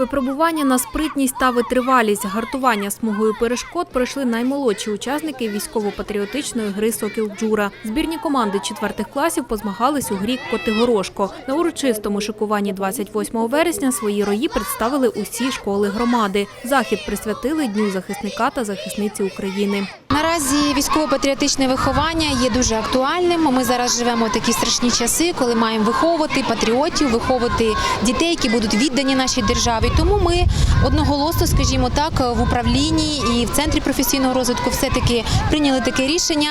Випробування на спритність та витривалість гартування смугою перешкод пройшли наймолодші учасники військово-патріотичної гри Сокіл Джура. Збірні команди четвертих класів позмагались у грі Котигорошко. На урочистому шикуванні 28 вересня свої рої представили усі школи громади. Захід присвятили Дню захисника та захисниці України. Наразі військово-патріотичне виховання є дуже актуальним. Ми зараз живемо такі страшні часи, коли маємо виховувати патріотів, виховувати дітей, які будуть віддані нашій державі. Тому ми одноголосно, скажімо так, в управлінні і в центрі професійного розвитку все таки прийняли таке рішення.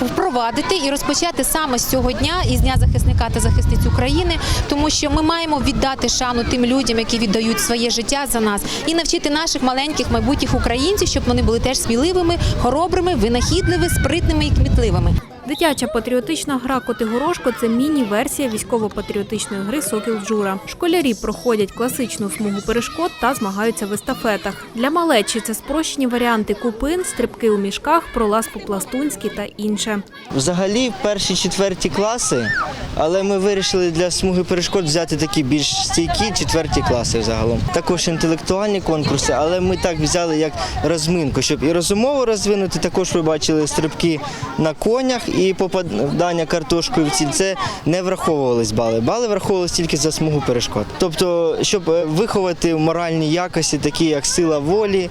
Впровадити і розпочати саме з цього дня із дня захисника та захисниць України, тому що ми маємо віддати шану тим людям, які віддають своє життя за нас, і навчити наших маленьких майбутніх українців, щоб вони були теж сміливими, хоробрими, винахідливими, спритними і кмітливими. Дитяча патріотична гра Котигорошко це міні-версія військово-патріотичної гри Сокіл Джура. Школярі проходять класичну смугу перешкод та змагаються в естафетах. Для малечі це спрощені варіанти купин, стрибки у мішках, пролаз по-пластунськи та інше. Взагалі перші четверті класи, але ми вирішили для смуги перешкод взяти такі більш стійкі четверті класи загалом. Також інтелектуальні конкурси, але ми так взяли як розминку, щоб і розумово розвинути. Також ви бачили стрибки на конях і попадання картошкою в ціль. Це не враховувались бали. Бали враховувалися тільки за смугу перешкод. Тобто, щоб е, виховати моральні якості, такі як сила волі,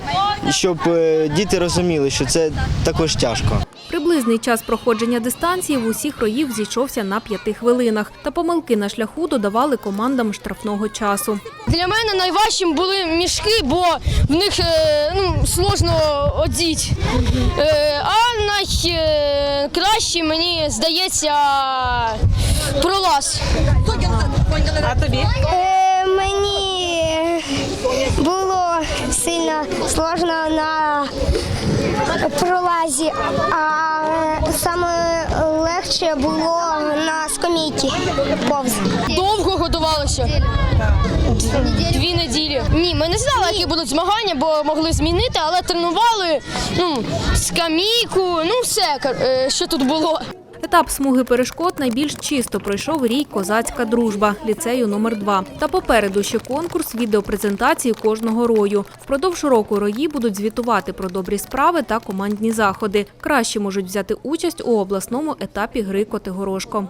щоб е, діти розуміли, що це також тяжко. Приблизний час проходження дистанції в усіх роїв зійшовся на п'яти хвилинах. Та помилки на шляху додавали командам штрафного часу. Для мене найважчим були мішки, бо в них е, ну, сложно одіти. А найкраще, мені здається, пролаз. Е, мені було сильно сложно на пролазі, а саме легше було на скамейці повз. Довго готувалися. Дві неділі. Ні, ми не знали, які будуть змагання, бо могли змінити, але тренували ну, скамійку, ну все, е, що тут було. Етап смуги перешкод найбільш чисто пройшов рій Козацька дружба ліцею номер 2 Та попереду ще конкурс відеопрезентації кожного рою. Впродовж року рої будуть звітувати про добрі справи та командні заходи. Краще можуть взяти участь у обласному етапі гри Котигорошко.